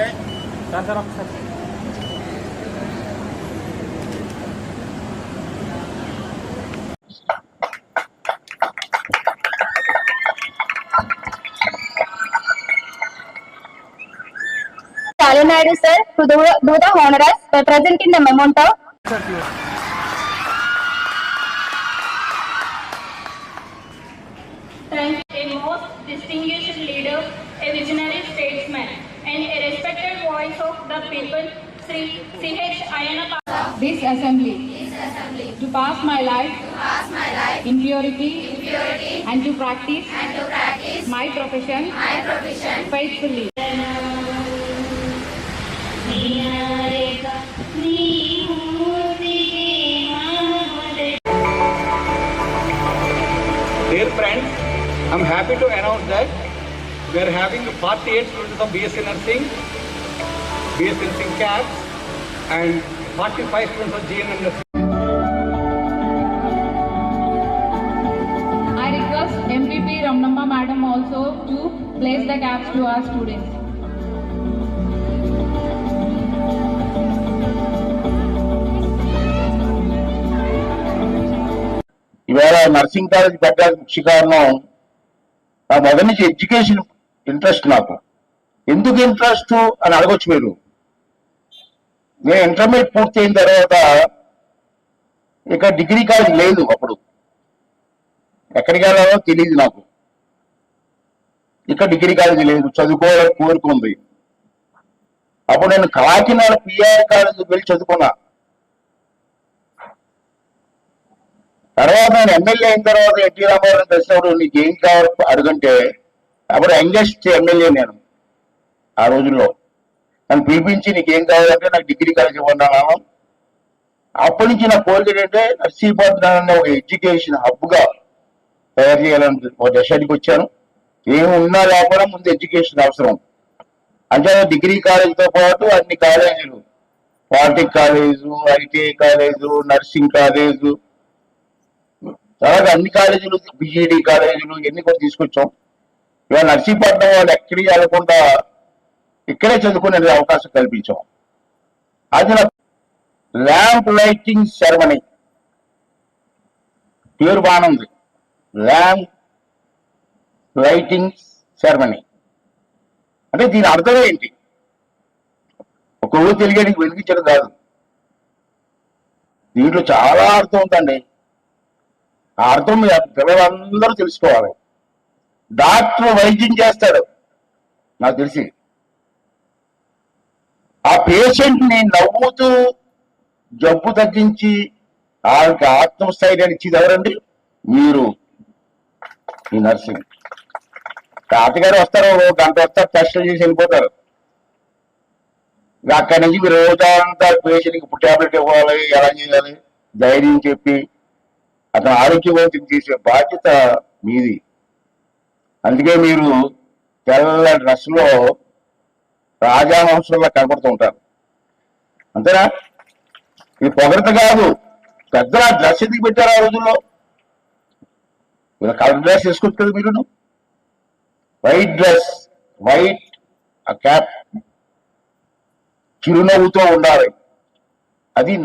जाए sir sir आप sir Naidu sir to do, do the honors by presenting the memento. Thank you. Thank you, a most distinguished leader, a visionary statesman. And a respected voice of the people, Sri C.H. Ayana this assembly, to pass my life, in purity, and to practice, my profession, faithfully. Dear friends, I'm happy to announce that we are having 48 students of BSc Nursing, BSc Nursing CAPS, and 45 students of GNM Nursing. I request MPP Ramnamba Madam also to place the caps to our students. ఈవేళ nursing college పెట్టడానికి ముఖ్య కారణం నా మొదటి నుంచి education interest నాకు. ఎందుకు interest అని అడగొచ్చు మీరు. నేను ఇంటర్మీడియట్ పూర్తి అయిన తర్వాత ఇక డిగ్రీ కాలేజ్ లేదు అప్పుడు. ఎక్కడికి వెళ్ళాలో తెలియదు నాకు. ఇక డిగ్రీ కాలేజ్ లేదు చదువుకోవాలని కోరుకుంది అప్పుడు నేను కాకినాడ పిఆర్ కాలేజ్ వెళ్ళి చదువుకున్నా. తర్వాత నేను ఎమ్మెల్యే అయిన తర్వాత ఎన్టీ రామారావు కలిసినప్పుడు నీకు ఏం కావాలి అడుగంటే అప్పుడు యంగెస్ట్ ఎమ్మెల్యే నేను ఆ రోజుల్లో. నన్ను పిలిపించి నీకు ఏం కావాలంటే నాకు డిగ్రీ కాలేజ్ ఇవ్వండి అప్పటి నుంచి నా కోరిక ఏంటంటే నర్సీపట్నాన్ని ఒక ఎడ్యుకేషన్ హబ్గా తయారు చేయాలని ఒక దశానికి వచ్చాను. ఏమి ఉన్నా లేకుండా ముందు ఎడ్యుకేషన్ అవసరం. అంటే డిగ్రీ కాలేజీతో పాటు అన్ని కాలేజీలు. Polytech college ITI college nursing college. తర్వాత అన్ని కాలేజీలు బిఈడి కాలేజీలు ఇవన్నీ కూడా తీసుకొచ్చాం. ఇవాళ నర్సీపట్నం వాళ్ళు ఎక్కడికి వెళ్ళకుండా ఇక్కడే చదువుకునే అవకాశం కల్పించాం. అది ల్యాంప్ లైటింగ్ సెరమనీ. పేరు బాగుంది ల్యాంప్ లైటింగ్ సెరమనీ. అంటే దీని అర్థం ఏంటి? ఒక ఊరు తెలియడానికి వెలిగించడం కాదు. దీంట్లో చాలా అర్థం ఉందండి. ఆ అర్థం పిల్లలందరూ తెలుసుకోవాలి. డాక్టర్ వైద్యం చేస్తాడు. నాకు తెలిసి. ఆ పేషెంట్ని నవ్వుతూ జబ్బు తగ్గించి వాళ్ళకి ఆత్మస్థైర్యాన్ని ఇచ్చేది ఎవరండి? మీరు. ఈ నర్సింగ్. తాతగారు వస్తారు ఓ గంట వస్తారు టెస్టులు చేసి వెళ్ళిపోతారు. అక్కడి నుంచి మీరు రోజంతా పేషెంట్కి ఇప్పుడు టాబ్లెట్ ఇవ్వాలి ఎలా చేయాలి? ధైర్యం చెప్పి అతను ఆరోగ్యవంతం చేసే బాధ్యత మీది. అందుకే మీరు తెల్ల డ్రెస్లో రాజా రాజావంశంలో కనపడుతూ ఉంటారు. అంతేనా? ఇది పొగడత కాదు పెద్ద డ్రెస్ ఎందుకు పెట్టారు ఆ రోజుల్లో? ఇలా కలర్ డ్రెస్ వేసుకోవచ్చు కదా మీరు వైట్ డ్రెస్ వైట్ ఆ క్యాప్ చిరునవ్వుతో ఉండాలి. అది